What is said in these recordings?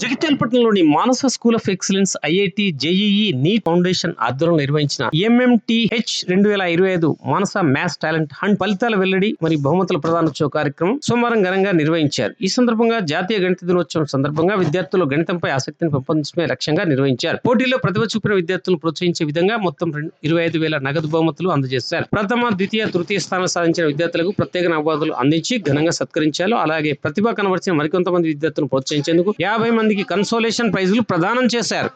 జగిత్యాలపట్నంలోని Manasa school of excellence IIT JEE NEET foundation ఆధ్వర్యంలో నిర్వహించిన ఎంఎంటిహెచ్ రెండు వేల ఇరవై ఐదు మానస మ్యాథ్స్ టాలెంట్ హండ్ ఫలితాల వెల్లడి మరియు బహుమతుల ప్రదానోత్సవ కార్యక్రమం సోమవారం ఘనంగా నిర్వహించారు. ఈ సందర్భంగా జాతీయ గణిత దినోత్సవం సందర్భంగా విద్యార్థులు గణితంపై ఆసక్తిని పెంపొందించడమే లక్ష్యంగా నిర్వహించారు. పోటీలో ప్రతిభ చూపిన విద్యార్థులను ప్రోత్సహించే విధంగా మొత్తం రెండు- ఇరవై ఐదు వేల నగదు బహుమతులు అందజేశారు. ప్రథమ ద్వితీయ తృతీయ స్థానం సాధించిన విద్యార్థులకు ప్రత్యేక నవాదులు అందించి ఘనంగా సత్కరించారు. అలాగే ప్రతిభ కనబరిచిన మరికొంతమంది విద్యార్థులను ప్రోత్సహించేందుకు యాభై మంది మందికి కన్సోలేషన్ ప్రైజులు ప్రదానం చేశారు.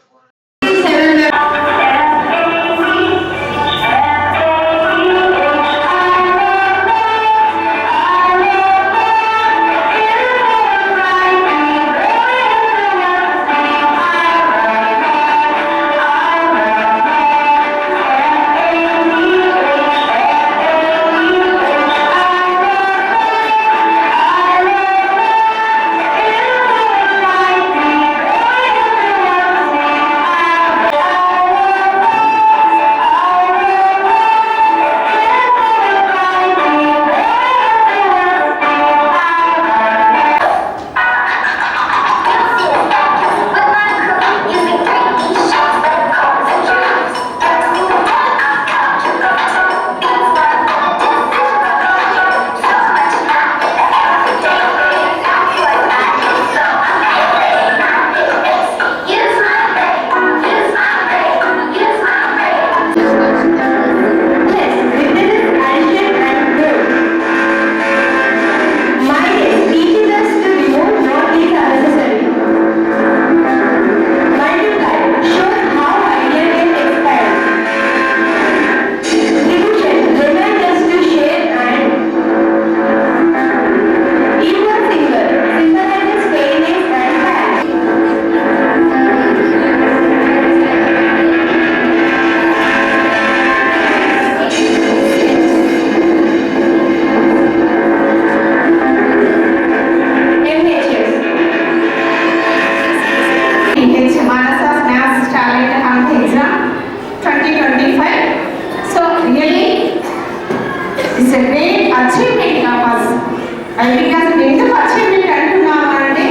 I because ఎందుకు achievement అంటున్నాను అంటే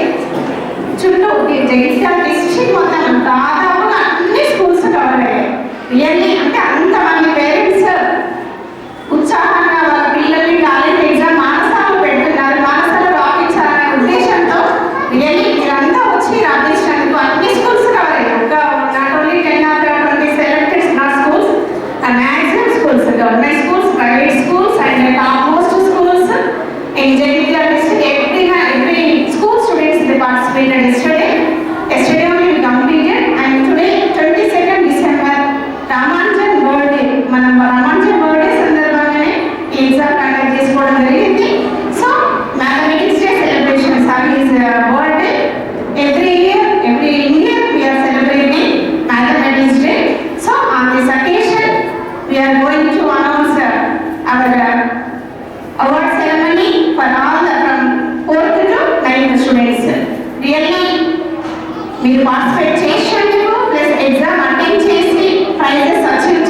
చుట్టూ ఈ జగిత్యాల డిస్ట్రిక్ట్ మొత్తం దాదాపుగా అన్ని స్కూల్స్ కవర్ అయ్యాయి. రియల్లీ అంటే అంతమంది పేరెంట్స్ ఉత్సాహంగా వాళ్ళ పిల్లల్ని టాలెంట్ ఎగ్జామ్ మానసాలు పెడుతున్నారు. మానసాలు రాపించాలనే ఉద్దేశంతో రియల్లీ మీరంతా వచ్చి రాపించినందుకు అన్ని స్కూల్స్ కవర్ అయ్యాయి. ఒక not only ten or twenty selected not schools and maximum schools government schools private schools and top এটা మీరు పార్టిసిపేట్ చేసినందుకు ప్లస్ ఎగ్జామ్ అటెండ్ చేసి ప్రైజెస్ అచీవ్